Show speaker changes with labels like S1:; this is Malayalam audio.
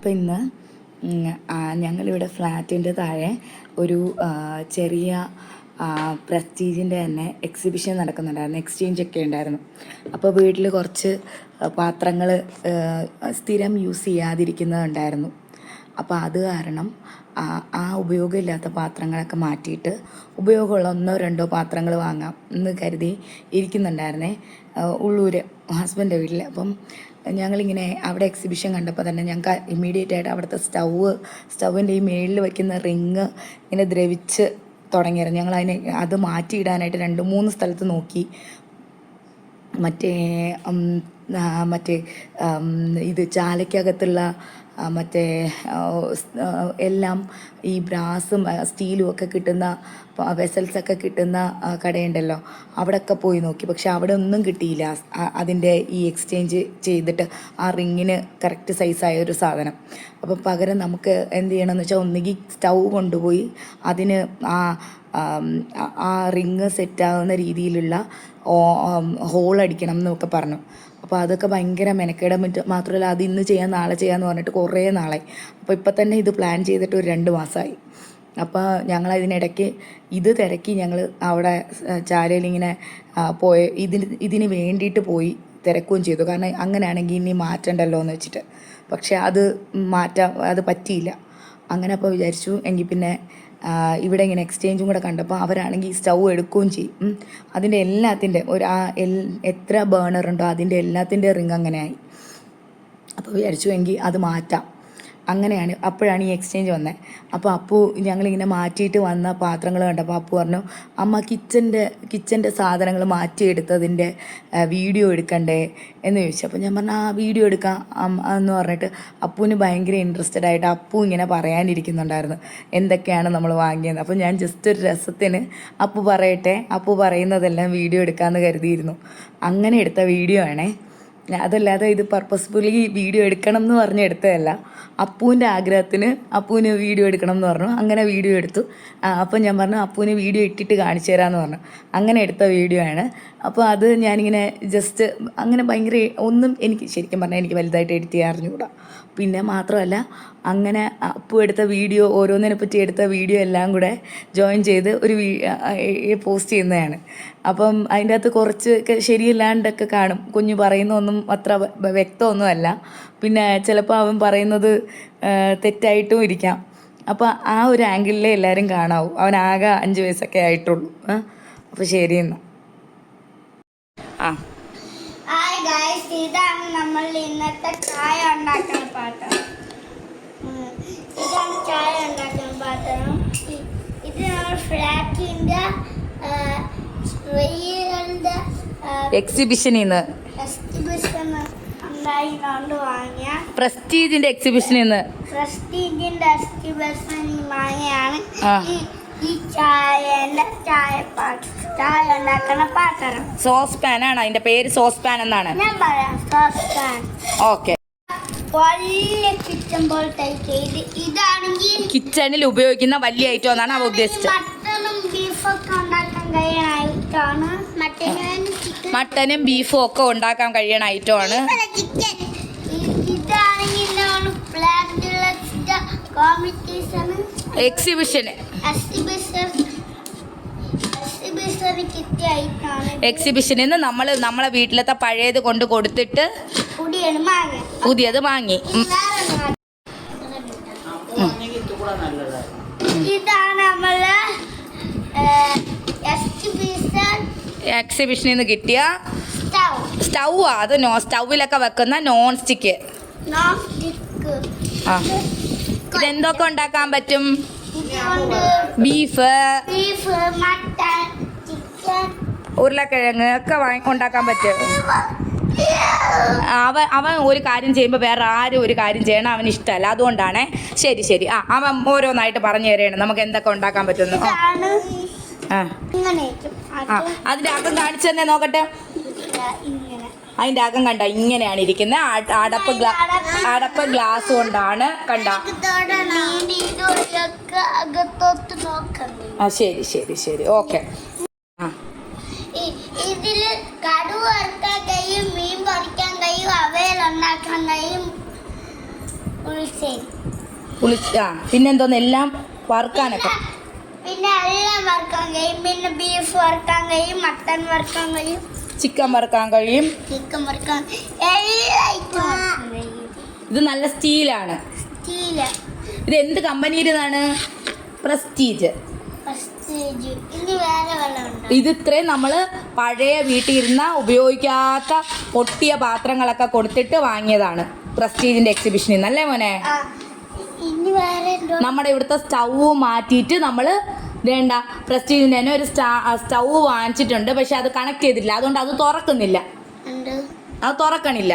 S1: അപ്പോൾ ഇന്ന് ഞങ്ങളിവിടെ ഫ്ലാറ്റിന്റെ താഴെ ഒരു ചെറിയ പ്രസ്റ്റീജിന്റെ തന്നെ എക്സിബിഷൻ നടക്കുന്നുണ്ടായിരുന്നു എക്സ്ചേഞ്ച് ഒക്കെ ഉണ്ടായിരുന്നു. അപ്പോൾ വീട്ടിൽ കുറച്ച് പാത്രങ്ങൾ സ്ഥിരം യൂസ് ചെയ്യാതിരിക്കുന്നതുണ്ടായിരുന്നു. അപ്പോൾ അത് കാരണം ആ ഉപയോഗമില്ലാത്ത പാത്രങ്ങളൊക്കെ മാറ്റിയിട്ട് ഉപയോഗമുള്ള ഒന്നോ രണ്ടോ പാത്രങ്ങൾ വാങ്ങാം എന്ന് കരുതി ഇരിക്കുന്നുണ്ടായിരുന്നേ ഉള്ളൂർ ഹസ്ബന്റെ വീട്ടിൽ അപ്പം ഞങ്ങളിങ്ങനെ അവിടെ എക്സിബിഷൻ കണ്ടപ്പോൾ തന്നെ ഞങ്ങൾക്ക് ഇമ്മീഡിയറ്റ് ആയിട്ട് അവിടുത്തെ സ്റ്റൗവ് സ്റ്റൗവിന്റെ ഈ മേളിൽ വയ്ക്കുന്ന റിങ് ഇങ്ങനെ ദ്രവിച്ച് തുടങ്ങിയിരുന്നു. ഞങ്ങൾ അതിനെ അത് മാറ്റിയിടാനായിട്ട് രണ്ട് മൂന്ന് സ്ഥലത്ത് നോക്കി. മറ്റേ മറ്റേ ഇത് ചാലയ്ക്കകത്തുള്ള മറ്റേ എല്ലാം ഈ ബ്രാസും സ്റ്റീലും ഒക്കെ കിട്ടുന്ന വെസൽസൊക്കെ കിട്ടുന്ന കടയുണ്ടല്ലോ. അവിടെയൊക്കെ പോയി നോക്കി. പക്ഷെ അവിടെ ഒന്നും കിട്ടിയില്ല. അതിന്റെ ഈ എക്സ്ചേഞ്ച് ചെയ്തിട്ട് ആ റിങ്ങിന് കറക്റ്റ് സൈസായ ഒരു സാധനം. അപ്പം പകരം നമുക്ക് എന്ത് ചെയ്യണമെന്ന് വെച്ചാൽ ഒന്നുകിൽ സ്റ്റൗ കൊണ്ടുപോയി അതിന് ആ ആം, റിങ് സെറ്റാകുന്ന രീതിയിലുള്ള ഹോൾ അടിക്കണം എന്നൊക്കെ പറഞ്ഞു. അപ്പോൾ അതൊക്കെ ഭയങ്കര മെനക്കേട. മറ്റും മാത്രമല്ല അത് ഇന്ന് ചെയ്യാം നാളെ ചെയ്യാമെന്ന് പറഞ്ഞിട്ട് കുറേ നാളായി. അപ്പോൾ ഇപ്പം തന്നെ ഇത് പ്ലാൻ ചെയ്തിട്ട് ഒരു രണ്ട് മാസമായി അപ്പോൾ ഞങ്ങൾ അതിനിടയ്ക്ക് ഇത് തിരക്കി ഞങ്ങൾ അവിടെ ചാലയിൽ ഇങ്ങനെ പോയി ഇതിന് ഇതിന് വേണ്ടിയിട്ട് പോയി തിരക്കുകയും ചെയ്തു. കാരണം അങ്ങനെയാണെങ്കിൽ ഇനി മാറ്റണ്ടല്ലോ എന്ന് വെച്ചിട്ട്. പക്ഷേ അത് മാറ്റാൻ അത് പറ്റിയില്ല. അങ്ങനെ അപ്പോൾ വിചാരിച്ചു. എങ്കിൽ പിന്നെ ഇവിടെ ഇങ്ങനെ എക്സ്ചേഞ്ചും കൂടെ കണ്ടപ്പോൾ അവരാണെങ്കിൽ ഈ സ്റ്റൗ എടുക്കുകയും ചെയ്യും. അതിന്റെ എല്ലാത്തിന്റെ ഒരു ആ എൽ എത്ര ബേണർ ഉണ്ടോ അതിന്റെ എല്ലാത്തിന്റെ റിങ് അങ്ങനെയായി. അപ്പോൾ വിചാരിച്ചു എങ്കിൽ അത് മാറ്റാം. അങ്ങനെയാണ്. അപ്പോഴാണ് ഈ എക്സ്ചേഞ്ച് വന്നത് അപ്പോൾ അപ്പു ഞങ്ങളിങ്ങനെ മാറ്റിയിട്ട് വന്ന പാത്രങ്ങൾ കണ്ടപ്പോൾ അപ്പു പറഞ്ഞു അമ്മ കിച്ചന്റെ കിച്ചന്റെ സാധനങ്ങൾ മാറ്റിയെടുത്തതിന്റെ വീഡിയോ എടുക്കണ്ടേ? എന്ന് ചോദിച്ചു. അപ്പോൾ ഞാൻ പറഞ്ഞു ആ വീഡിയോ എടുക്കാം. എന്ന് പറഞ്ഞിട്ട് അപ്പുവിന് ഭയങ്കര ഇൻട്രസ്റ്റഡ് ആയിട്ട് അപ്പു ഇങ്ങനെ പറയാനിരിക്കുന്നുണ്ടായിരുന്നു എന്തൊക്കെയാണ് നമ്മൾ വാങ്ങിയത് അപ്പോൾ ഞാൻ ജസ്റ്റ് ഒരു രസത്തിന് അപ്പു പറയട്ടെ അപ്പു പറയുന്നതെല്ലാം വീഡിയോ എടുക്കാമെന്ന് കരുതിയിരുന്നു. അങ്ങനെ എടുത്ത വീഡിയോ ആണേ. അതല്ലാതെ ഇത് പർപ്പസ്ഫുള്ളി വീഡിയോ എടുക്കണം എന്ന് പറഞ്ഞ് എടുത്തതല്ല. അപ്പൂന്റെ ആഗ്രഹത്തിന് അപ്പൂന് വീഡിയോ എടുക്കണം എന്ന് പറഞ്ഞു. അങ്ങനെ വീഡിയോ എടുത്തു. അപ്പോൾ അപ്പം ഞാൻ പറഞ്ഞു അപ്പൂന് വീഡിയോ ഇട്ടിട്ട് കാണിച്ചു തരാമെന്ന് പറഞ്ഞു. അങ്ങനെ എടുത്ത വീഡിയോ ആണ്. അപ്പോൾ അത് ഞാനിങ്ങനെ ജസ്റ്റ് അങ്ങനെ ഭയങ്കര ഒന്നും എനിക്ക് ശരിക്കും പറഞ്ഞാൽ എനിക്ക് വലുതായിട്ട് എഡിറ്റ് ചെയ്യാൻ അറിഞ്ഞുകൂടാ. പിന്നെ മാത്രമല്ല അങ്ങനെ അപ്പു എടുത്ത വീഡിയോ ഓരോന്നിനെ പറ്റി എടുത്ത വീഡിയോ എല്ലാം കൂടെ ജോയിൻ ചെയ്ത് ഒരു പോസ്റ്റ് ചെയ്യുന്നതാണ്. അപ്പം അതിന്റെ അകത്ത് കുറച്ച് ശരിയില്ലാണ്ടൊക്കെ കാണും. കുഞ്ഞു പറയുന്നൊന്നും അത്ര വ്യക്തമൊന്നുമല്ല. പിന്നെ ചിലപ്പോൾ അവൻ പറയുന്നത് തെറ്റായിട്ടും ഇരിക്കാം. അപ്പോൾ ആ ഒരു ആംഗിളിലേ എല്ലാവരും കാണാവൂ. ആകെ അഞ്ച് വയസ്സൊക്കെ ആയിട്ടുള്ളൂ. അപ്പോൾ ശരി എന്നാൽ ആ.
S2: ഇതാണ് നമ്മൾ ഇന്നത്തെ ചായ ഉണ്ടാക്കുന്ന പാത്രം. ഇതാണ് ചായ ഉണ്ടാക്കുന്ന പാത്രം. ഇത് നമ്മൾ ഫ്ലാറ്റിന്റെ വെയിലിന്റെ
S1: എക്സിബിഷനിൽ നിന്ന്
S2: എക്സിബിഷൻ ഉണ്ടായി കൊണ്ട് വാങ്ങിയ.
S1: പ്രസ്റ്റീജിന്റെ എക്സിബിഷനിൽ നിന്ന്
S2: പ്രസ്റ്റീജിന്റെ എക്സിബിഷൻ വാങ്ങിയാണ്. ഈ ചായ ചായ ഉണ്ടാക്കുന്ന പാത്രം.
S1: സോസ് പാൻ ആണ് അതിന്റെ പേര് സോസ് പാൻ എന്നാണ്.
S2: ഞാൻ പറയാം
S1: ഓക്കെ
S2: വലിയ കിച്ചൺ പോലത്തെ ഇത് ഇതാണെങ്കിൽ
S1: കിച്ചണിൽ ഉപയോഗിക്കുന്ന വലിയ ഐറ്റം എന്നാണ് അവ ഉദ്ദേശിച്ചത്.
S2: മട്ടനും ബീഫൊക്കെ ഉണ്ടാക്കാൻ കഴിയണായിട്ടാണ് മട്ടനും ചിക്കൻ
S1: മട്ടനും ബീഫും ഒക്കെ ഉണ്ടാക്കാൻ കഴിയണ ഐറ്റം ആണ്.
S2: ചിക്കൻ ഇതാണെങ്കിൽ പ്ലാന്റുള്ള കോമ്പറ്റീഷൻ
S1: എക്സിബിഷന്
S2: എക്സിബിഷൻ
S1: എക്സിബിഷനിൽ നിന്ന് നമ്മൾ നമ്മളെ വീട്ടിലത്തെ പഴയത് കൊണ്ട് കൊടുത്തിട്ട് പുതിയത് വാങ്ങി.
S2: ഇതാണ് നമ്മൾ
S1: എക്സിബിഷനിൽ നിന്ന് കിട്ടിയ
S2: സ്റ്റൗ
S1: അത് നോ സ്റ്റൗവിലൊക്കെ വെക്കുന്ന നോൺ സ്റ്റിക്ക് ആ. ഇതെന്തൊക്കെ ഉണ്ടാക്കാൻ പറ്റും? Beef
S2: beef mutton chicken.
S1: ഉരുളക്കിഴങ്ങ് ഒക്കെ വാങ്ങി ഉണ്ടാക്കാൻ പറ്റും. അവൻ അവൻ ഒരു കാര്യം ചെയ്യുമ്പോൾ വേറെ ആരും ഒരു കാര്യം ചെയ്യണം അവന് ഇഷ്ടമല്ല. അതുകൊണ്ടാണേ. ശരി ശരി. ആ അവൻ ഓരോന്നായിട്ട് പറഞ്ഞു തരണം. നമുക്ക് എന്തൊക്കെ ഉണ്ടാക്കാൻ പറ്റുന്നു ആ, അതിന്റെ അകം കാണിച്ചു തന്നെ നോക്കട്ടെ. അതിന്റെ അകം കണ്ട? ഇങ്ങനെയാണ് ഇരിക്കുന്നത് അടപ്പ് ഗ്ലാ അടപ്പ് ഗ്ലാസ് കൊണ്ടാണ് കണ്ട? ആ ശരി ശരി ശരി. ഓക്കെ. ആ.
S2: ഇതിൽ കടു വറുക്കാൻ കഴിയും മീൻ പൊറിക്കാൻ കഴിയും അവയിൽ ഉണ്ടാക്കാൻ കഴിയും. പുളിശ്ശേരി
S3: പുളിച്ച് ആ പിന്നെന്തോന്ന്? എല്ലാം വറുക്കാനൊക്കെ.
S2: പിന്നെ എല്ലാം വറുക്കാൻ കഴിയും. പിന്നെ ബീഫ് വറുക്കാൻ കഴിയും മട്ടൺ വറുക്കാൻ കഴിയും.
S3: ചിക്കൻ വറുക്കാൻ കഴിയും.
S2: ചിക്കൻ വറുക്കാൻ
S3: ഇത് നല്ല സ്റ്റീലാണ്.
S2: സ്റ്റീല.
S3: ഇത് എന്ത് കമ്പനിയിലാണ് പ്രസ്റ്റീജ്. ഇത് ഇത്രയും നമ്മൾ പഴയ വീട്ടിൽ ഇരുന്ന ഉപയോഗിക്കാത്ത പൊട്ടിയ പാത്രങ്ങളൊക്കെ കൊടുത്തിട്ട് വാങ്ങിയതാണ് പ്രസ്റ്റീജിന്റെ എക്സിബിഷനിൽ നിന്ന്. അല്ലേ മോനെ? നമ്മുടെ ഇവിടുത്തെ സ്റ്റൗ മാറ്റിയിട്ട് നമ്മൾ വേണ്ട പ്രസ്റ്റീജിന് തന്നെ ഒരു സ്റ്റൗ വാങ്ങിച്ചിട്ടുണ്ട്. പക്ഷെ അത് കണക്ട് ചെയ്തിട്ടില്ല. അതുകൊണ്ട് അത് തുറക്കുന്നില്ല. അത് തുറക്കണില്ല.